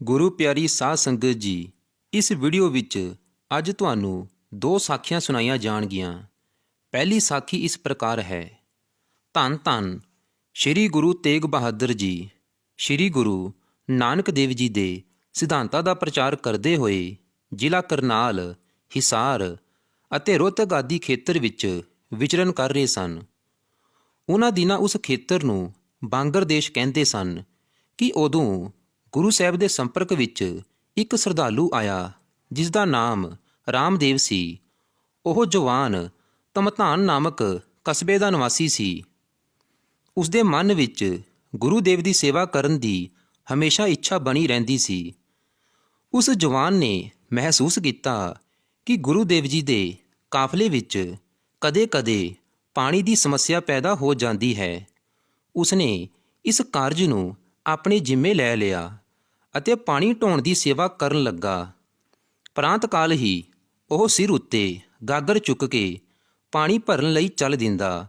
ਗੁਰੂ ਪਿਆਰੀ ਸਾਧ ਸੰਗਤ ਜੀ, ਇਸ ਵੀਡੀਓ ਵਿੱਚ ਅੱਜ ਤੁਹਾਨੂੰ ਦੋ ਸਾਖੀਆਂ ਸੁਣਾਈਆਂ ਜਾਣਗੀਆਂ। ਪਹਿਲੀ ਸਾਖੀ ਇਸ ਪ੍ਰਕਾਰ ਹੈ। ਧੰਨ ਧੰਨ ਸ੍ਰੀ ਗੁਰੂ ਤੇਗ ਬਹਾਦਰ ਜੀ, ਸ੍ਰੀ ਗੁਰੂ ਨਾਨਕ ਦੇਵ ਜੀ ਦੇ ਸਿਧਾਂਤਾਂ ਦਾ ਪ੍ਰਚਾਰ ਕਰਦੇ ਹੋਏ ਜ਼ਿਲ੍ਹਾ ਕਰਨਾਲ, ਹਿਸਾਰ ਅਤੇ ਰੋਹਤਕ ਆਦਿ ਖੇਤਰ ਵਿੱਚ ਵਿਚਰਨ ਕਰ ਰਹੇ ਸਨ। ਉਹਨਾਂ ਦਿਨਾਂ ਉਸ ਖੇਤਰ ਨੂੰ ਬਾਂਗਰ ਦੇਸ਼ ਕਹਿੰਦੇ ਸਨ ਕਿ ਉਦੋਂ ਗੁਰੂ ਸਾਹਿਬ ਦੇ ਸੰਪਰਕ ਵਿੱਚ ਇੱਕ ਸ਼ਰਧਾਲੂ ਆਇਆ ਜਿਸ ਦਾ ਨਾਮ ਰਾਮਦੇਵ ਸੀ। ਉਹ ਜਵਾਨ ਤਮਤਾਨ ਨਾਮਕ ਕਸਬੇ ਦਾ ਨਿਵਾਸੀ ਸੀ। ਉਸ ਦੇ ਮਨ ਵਿੱਚ ਗੁਰੂ ਦੇਵ ਦੀ ਸੇਵਾ ਕਰਨ ਦੀ ਹਮੇਸ਼ਾ ਇੱਛਾ ਬਣੀ ਰਹਿੰਦੀ ਸੀ। ਉਸ ਜਵਾਨ ਨੇ ਮਹਿਸੂਸ ਕੀਤਾ ਕਿ ਗੁਰੂ ਦੇਵ ਜੀ ਦੇ ਕਾਫਲੇ ਵਿੱਚ ਕਦੇ-ਕਦੇ ਪਾਣੀ ਦੀ ਸਮੱਸਿਆ ਪੈਦਾ ਹੋ ਜਾਂਦੀ ਹੈ। ਉਸਨੇ ਇਸ ਕਾਰਜ ਨੂੰ ਆਪਣੇ ਜ਼ਿੰਮੇ ਲੈ ਲਿਆ। ਅਤੇ ਪਾਣੀ ਢੋਣ ਦੀ ਸੇਵਾ ਕਰਨ ਲੱਗਾ। ਪ੍ਰਾਂਤ ਕਾਲ ਹੀ ਉਹ ਸਿਰ ਉੱਤੇ ਗਾਗਰ ਚੁੱਕ ਕੇ ਪਾਣੀ ਭਰਨ ਲਈ ਚੱਲ ਦਿੰਦਾ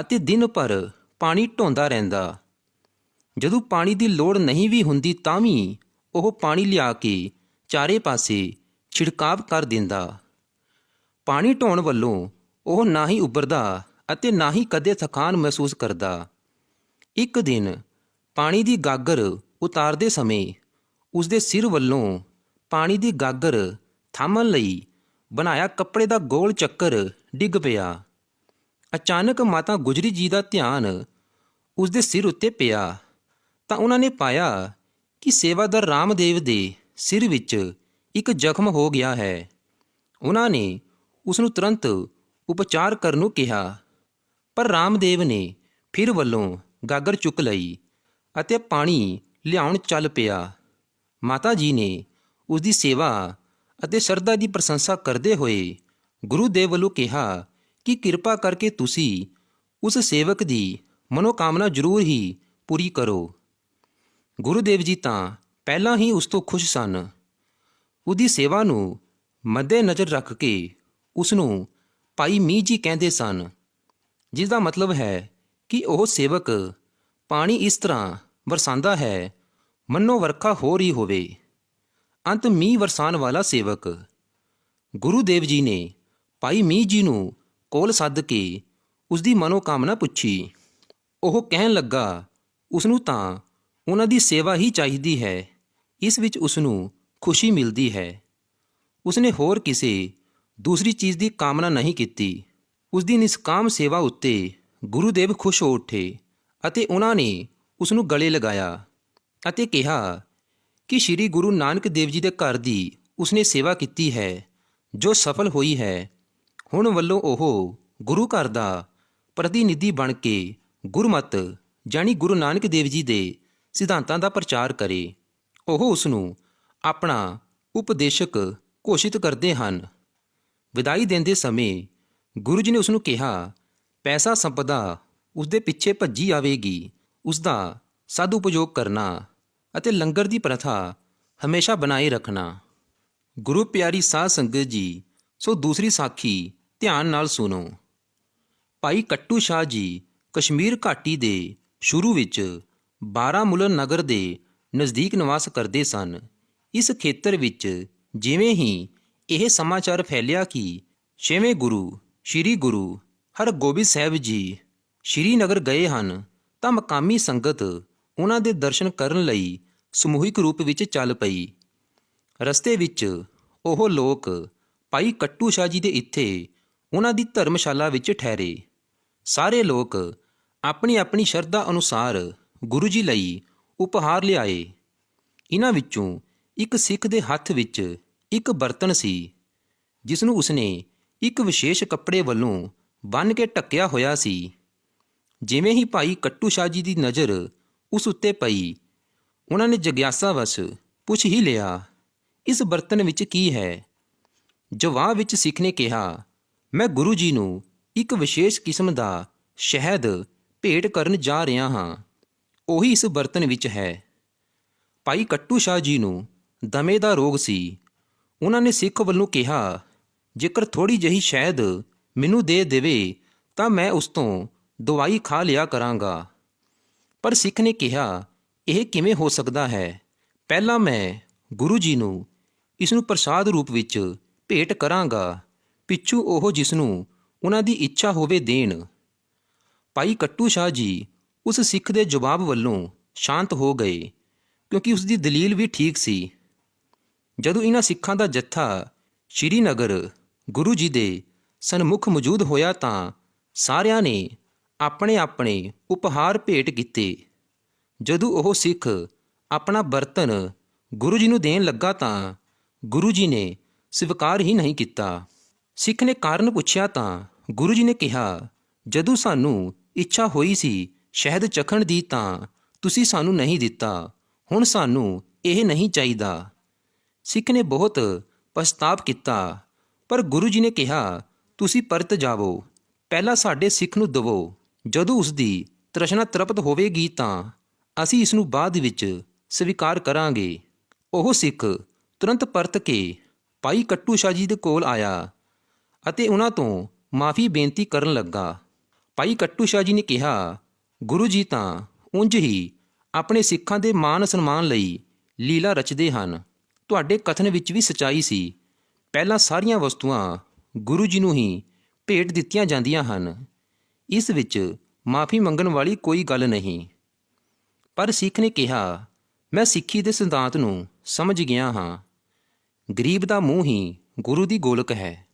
ਅਤੇ ਦਿਨ ਭਰ ਪਾਣੀ ਢੋਂਦਾ ਰਹਿੰਦਾ। ਜਦੋਂ ਪਾਣੀ ਦੀ ਲੋੜ ਨਹੀਂ ਵੀ ਹੁੰਦੀ ਤਾਂ ਵੀ ਉਹ ਪਾਣੀ ਲਿਆ ਕੇ ਚਾਰੇ ਪਾਸੇ ਛਿੜਕਾਵ ਕਰ ਦਿੰਦਾ। ਪਾਣੀ ਢੋਣ ਵੱਲੋਂ ਉਹ ਨਾ ਹੀ ਉੱਭਰਦਾ ਅਤੇ ਨਾ ਹੀ ਕਦੇ ਥਕਾਨ ਮਹਿਸੂਸ ਕਰਦਾ। ਇੱਕ ਦਿਨ ਪਾਣੀ ਦੀ ਗਾਗਰ ਉਤਾਰਦੇ ਸਮੇਂ ਉਸ ਦੇ ਸਿਰ ਵੱਲੋਂ ਪਾਣੀ ਦੀ ਗਾਗਰ ਥਾਮਣ ਲਈ ਬਣਾਇਆ ਕੱਪੜੇ ਦਾ ਗੋਲ ਚੱਕਰ ਡਿੱਗ ਪਿਆ। ਅਚਾਨਕ ਮਾਤਾ ਗੁਜਰੀ ਜੀ ਦਾ ਧਿਆਨ ਉਸ ਦੇ ਸਿਰ ਉੱਤੇ ਪਿਆ ਤਾਂ ਉਹਨਾਂ ਨੇ ਪਾਇਆ ਕਿ ਸੇਵਾਦਾਰ ਰਾਮਦੇਵ ਦੇ ਸਿਰ ਵਿੱਚ ਇੱਕ ਜ਼ਖਮ ਹੋ ਗਿਆ ਹੈ। ਉਹਨਾਂ ਨੇ ਉਸ ਨੂੰ ਤੁਰੰਤ ਉਪਚਾਰ ਕਰਨ ਨੂੰ ਕਿਹਾ, ਪਰ ਰਾਮਦੇਵ ਨੇ ਫਿਰ ਵੱਲੋਂ ਗਾਗਰ ਚੁੱਕ ਲਈ ਅਤੇ ਪਾਣੀ ਲਿਆਉਣ ਚੱਲ ਪਿਆ। ਮਾਤਾ ਜੀ ਨੇ ਉਸ ਦੀ ਸੇਵਾ ਅਤੇ ਸ਼ਰਧਾ ਦੀ ਪ੍ਰਸ਼ੰਸਾ ਕਰਦੇ ਹੋਏ ਗੁਰੂ ਦੇਵ ਵੱਲੋਂ ਕਿਹਾ ਕਿ ਕਿਰਪਾ ਕਰਕੇ ਤੁਸੀਂ ਉਸ ਸੇਵਕ ਦੀ ਮਨੋਕਾਮਨਾ ਜ਼ਰੂਰ ਹੀ ਪੂਰੀ ਕਰੋ। ਗੁਰੂ ਦੇਵ ਜੀ ਤਾਂ ਪਹਿਲਾਂ ਹੀ ਉਸ ਤੋਂ ਖੁਸ਼ ਸਨ। ਉਹਦੀ ਸੇਵਾ ਨੂੰ ਮੱਦੇ ਨਜ਼ਰ ਰੱਖ ਕੇ ਉਸ ਨੂੰ ਭਾਈ ਮੀਂਹ ਜੀ ਕਹਿੰਦੇ ਸਨ ਜਿਸ ਦਾ ਮਤਲਬ ਹੈ ਕਿ ਉਹ ਸੇਵਕ ਪਾਣੀ ਇਸ ਤਰ੍ਹਾਂ ਵਰਸਾਂਦਾ ਹੈ ਮੰਨੋ ਵਰਖਾ ਹੋ ਰਹੀ ਹੋਵੇ। ਅੰਤ ਮੀਂਹ ਵਰਸਾਨ ਵਾਲਾ ਸੇਵਕ। ਗੁਰੂ ਦੇਵ ਜੀ ਨੇ ਭਾਈ ਮੀਂਹ ਜੀ ਨੂੰ ਕੋਲ ਸੱਦ ਕੇ ਉਸ ਦੀ ਮਨੋਕਾਮਨਾ ਪੁੱਛੀ। ਉਹ ਕਹਿਣ ਲੱਗਾ ਉਸ ਨੂੰ ਤਾਂ ਉਹਨਾਂ ਦੀ ਸੇਵਾ ਹੀ ਚਾਹੀਦੀ ਹੈ। ਇਸ ਵਿੱਚ ਉਸ ਨੂੰ ਖੁਸ਼ੀ ਮਿਲਦੀ ਹੈ। ਉਸਨੇ ਹੋਰ ਕਿਸੇ ਦੂਸਰੀ ਚੀਜ਼ ਦੀ ਕਾਮਨਾ ਨਹੀਂ ਕੀਤੀ। ਉਸ ਦੀ ਨਿਸਕਾਮ ਸੇਵਾ ਉੱਤੇ ਗੁਰੂਦੇਵ ਖੁਸ਼ ਹੋ ਉੱਠੇ ਅਤੇ ਉਹਨਾਂ ਨੇ ਉਸ ਨੂੰ ਗਲੇ ਲਗਾਇਆ। ਅਤੇ ਕਿਹਾ, ਕਿ ਸ੍ਰੀ ਗੁਰੂ ਨਾਨਕ ਦੇਵ ਜੀ ਦੇ ਘਰ ਦੀ ਉਸਨੇ ਸੇਵਾ ਕੀਤੀ ਹੈ, ਜੋ ਸਫਲ ਹੋਈ ਹੈ। ਹੁਣ ਵੱਲੋਂ ਉਹ ਗੁਰੂ ਘਰ ਦਾ ਪ੍ਰਤੀਨਿਧੀ ਬਣ ਕੇ ਗੁਰਮਤ ਜਾਨੀ ਗੁਰੂ ਨਾਨਕ ਦੇਵ ਜੀ ਦੇ ਸਿਧਾਂਤਾਂ ਦਾ ਪ੍ਰਚਾਰ ਕਰੇ। ਉਹ ਉਸ ਨੂੰ ਆਪਣਾ ਉਪਦੇਸ਼ਕ ਘੋਸ਼ਿਤ ਕਰਦੇ ਹਨ। ਵਿਦਾਈ ਦਿੰਦੇ ਸਮੇਂ ਗੁਰੂ ਜੀ ਨੇ ਉਸ ਨੂੰ ਕਿਹਾ, ਪੈਸਾ ਸੰਪਦਾ ਉਸ ਦੇ ਪਿੱਛੇ ਭੱਜੀ ਆਵੇਗੀ ਉਸ ਦਾ ਸਦ ਉਪਯੋਗ ਕਰਨਾ ਅਤੇ ਲੰਗਰ ਦੀ ਪ੍ਰਥਾ ਹਮੇਸ਼ਾ ਬਣਾਏ ਰੱਖਣਾ। ਗੁਰੂ ਪਿਆਰੀ ਸਾਧ ਸੰਗਤ ਜੀ, ਸੋ ਦੂਸਰੀ ਸਾਖੀ ਧਿਆਨ ਨਾਲ ਸੁਣੋ। ਭਾਈ ਕੱਟੂ ਸ਼ਾਹ ਜੀ, ਕਸ਼ਮੀਰ ਘਾਟੀ ਦੇ ਸ਼ੁਰੂ ਵਿੱਚ ਬਾਰਾਮੂਲਾ ਨਗਰ ਦੇ ਨਜ਼ਦੀਕ ਨਿਵਾਸ ਕਰਦੇ ਸਨ। ਇਸ ਖੇਤਰ ਵਿੱਚ ਜਿਵੇਂ ਹੀ ਇਹ ਸਮਾਚਾਰ ਫੈਲਿਆ ਕਿ ਛੇਵੇਂ ਗੁਰੂ, ਸ੍ਰੀ ਗੁਰੂ ਹਰਗੋਬਿੰਦ ਸਾਹਿਬ ਜੀ ਸ਼੍ਰੀਨਗਰ ਗਏ ਹਨ, ਤਾਂ ਮਕਾਮੀ ਸੰਗਤ ਉਹਨਾਂ ਦੇ ਦਰਸ਼ਨ ਕਰਨ ਲਈ ਸਮੂਹਿਕ ਰੂਪ ਵਿੱਚ ਚੱਲ ਪਈ। ਰਸਤੇ ਵਿੱਚ ਉਹ ਲੋਕ ਭਾਈ ਕੱਟੂ ਸ਼ਾਹ ਜੀ ਦੇ ਇੱਥੇ ਉਹਨਾਂ ਦੀ ਧਰਮਸ਼ਾਲਾ ਵਿੱਚ ਠਹਿਰੇ। ਸਾਰੇ ਲੋਕ ਆਪਣੀ ਆਪਣੀ ਸ਼ਰਧਾ ਅਨੁਸਾਰ ਗੁਰੂ ਜੀ ਲਈ ਉਪਹਾਰ ਲਿਆਏ। ਇਹਨਾਂ ਵਿੱਚੋਂ ਇੱਕ ਸਿੱਖ ਦੇ ਹੱਥ ਵਿੱਚ ਇੱਕ ਬਰਤਨ ਸੀ ਜਿਸ ਨੂੰ ਉਸਨੇ ਇੱਕ ਵਿਸ਼ੇਸ਼ ਕੱਪੜੇ ਵੱਲੋਂ ਬੰਨ੍ਹ ਕੇ ਢੱਕਿਆ ਹੋਇਆ ਸੀ। ਜਿਵੇਂ ਹੀ ਭਾਈ ਕੱਟੂ ਸ਼ਾਹ ਜੀ ਦੀ ਨਜ਼ਰ ਉਸ ਉੱਤੇ ਪਈ। ਉਹਨਾਂ ਨੇ ਜਗਿਆਸਾ ਵਸ ਪੁੱਛ ਹੀ ਲਿਆ, ਇਸ ਬਰਤਨ ਵਿੱਚ ਕੀ ਹੈ? ਜਵਾਬ ਵਿੱਚ ਸਿੱਖ ਨੇ ਕਿਹਾ, ਮੈਂ ਗੁਰੂ ਜੀ ਨੂੰ ਇੱਕ ਵਿਸ਼ੇਸ਼ ਕਿਸਮ ਦਾ ਸ਼ਹਿਦ ਭੇਟ ਕਰਨ ਜਾ ਰਿਹਾ ਹਾਂ। ਉਹੀ ਇਸ ਬਰਤਨ ਵਿੱਚ ਹੈ। ਭਾਈ ਕੱਟੂ ਸ਼ਾਹ ਜੀ ਨੂੰ ਦਮੇ ਦਾ ਰੋਗ ਸੀ। ਉਹਨਾਂ ਨੇ ਸਿੱਖ ਵੱਲੋਂ ਕਿਹਾ, ਜੇਕਰ ਥੋੜੀ ਜਹੀ ਸ਼ਹਿਦ ਮੈਨੂੰ ਦੇ ਦੇਵੇ, ਤਾਂ ਮੈਂ ਉਸ ਤੋਂ ਦਵਾਈ ਖਾ ਲਿਆ ਕਰਾਂਗਾ। ਪਰ ਸਿੱਖ ਨੇ ਕਿਹਾ, ਇਹ ਕਿਵੇਂ ਹੋ ਸਕਦਾ ਹੈ? ਪਹਿਲਾਂ ਮੈਂ ਗੁਰੂ ਜੀ ਨੂੰ ਇਸ ਨੂੰ ਪ੍ਰਸਾਦ ਰੂਪ ਵਿੱਚ ਭੇਟ ਕਰਾਂਗਾ, ਪਿੱਛੋਂ ਉਹ ਜਿਸ ਨੂੰ ਉਹਨਾਂ ਦੀ ਇੱਛਾ ਹੋਵੇ ਦੇਣ। ਭਾਈ ਕੱਟੂ ਸ਼ਾਹ ਜੀ ਉਸ ਸਿੱਖ ਦੇ ਜਵਾਬ ਵੱਲੋਂ ਸ਼ਾਂਤ ਹੋ ਗਏ, ਕਿਉਂਕਿ ਉਸ ਦੀ ਦਲੀਲ ਵੀ ਠੀਕ ਸੀ। ਜਦੋਂ ਇਹਨਾਂ ਸਿੱਖਾਂ ਦਾ ਜੱਥਾ ਸ਼੍ਰੀਨਗਰ ਗੁਰੂ ਜੀ ਦੇ ਸਨਮੁਖ ਮੌਜੂਦ ਹੋਇਆ ਤਾਂ ਸਾਰਿਆਂ ਨੇ ਆਪਣੇ ਆਪਣੇ ਉਪਹਾਰ ਭੇਟ ਕੀਤੇ। ਜਦੋਂ ਉਹ ਸਿੱਖ ਆਪਣਾ ਬਰਤਨ ਗੁਰੂ ਜੀ ਨੂੰ ਦੇਣ ਲੱਗਾ ਤਾਂ ਗੁਰੂ ਜੀ ਨੇ ਸਵੀਕਾਰ ਹੀ ਨਹੀਂ ਕੀਤਾ। ਸਿੱਖ ਨੇ ਕਾਰਨ ਪੁੱਛਿਆ ਤਾਂ ਗੁਰੂ ਜੀ ਨੇ ਕਿਹਾ, ਜਦੋਂ ਸਾਨੂੰ ਇੱਛਾ ਹੋਈ ਸੀ ਸ਼ਹਿਦ ਚਖਣ ਦੀ ਤਾਂ ਤੁਸੀਂ ਸਾਨੂੰ ਨਹੀਂ ਦਿੱਤਾ, ਹੁਣ ਸਾਨੂੰ ਇਹ ਨਹੀਂ ਚਾਹੀਦਾ। ਸਿੱਖ ਨੇ ਬਹੁਤ ਪਛਤਾਪ ਕੀਤਾ, ਪਰ ਗੁਰੂ ਜੀ ਨੇ ਕਿਹਾ, ਤੁਸੀਂ ਪਰਤ ਜਾਵੋ, ਪਹਿਲਾਂ ਸਾਡੇ ਸਿੱਖ ਨੂੰ ਦਵੋ। ਜਦੋਂ ਉਸ ਦੀ ਤ੍ਰਿਸ਼ਨਾ ਤ੍ਰਪਤ ਹੋਵੇਗੀ ਤਾਂ ਅਸੀਂ ਇਸ ਨੂੰ ਬਾਅਦ ਵਿੱਚ ਸਵੀਕਾਰ ਕਰਾਂਗੇ। ਉਹ ਸਿੱਖ ਤੁਰੰਤ ਪਰਤ ਕੇ ਭਾਈ ਕੱਟੂ ਸ਼ਾਹ ਜੀ ਦੇ ਕੋਲ ਆਇਆ ਅਤੇ ਉਹਨਾਂ ਤੋਂ ਮਾਫੀ ਬੇਨਤੀ ਕਰਨ ਲੱਗਾ। ਭਾਈ ਕੱਟੂ ਸ਼ਾਹ ਜੀ ਨੇ ਕਿਹਾ, ਗੁਰੂ ਜੀ ਤਾਂ ਉਂਝ ਹੀ ਆਪਣੇ ਸਿੱਖਾਂ ਦੇ ਮਾਨ ਸਨਮਾਨ ਲਈ ਲੀਲਾ ਰਚਦੇ ਹਨ। ਤੁਹਾਡੇ ਕਥਨ ਵਿੱਚ ਵੀ ਸਚਾਈ ਸੀ। ਪਹਿਲਾਂ ਸਾਰੀਆਂ ਵਸਤੂਆਂ ਗੁਰੂ ਜੀ ਨੂੰ ਹੀ ਭੇਟ ਦਿੱਤੀਆਂ ਜਾਂਦੀਆਂ ਹਨ। ਇਸ ਵਿੱਚ ਮਾਫੀ ਮੰਗਣ ਵਾਲੀ ਕੋਈ ਗੱਲ ਨਹੀਂ। ਪਰ ਸਿੱਖ ਨੇ ਕਿਹਾ, ਮੈਂ ਸਿੱਖੀ ਦੇ ਸਿਧਾਂਤ ਨੂੰ ਸਮਝ ਗਿਆ ਹਾਂ। ਗਰੀਬ ਦਾ ਮੂੰਹ ਹੀ ਗੁਰੂ ਦੀ ਗੋਲਕ ਹੈ।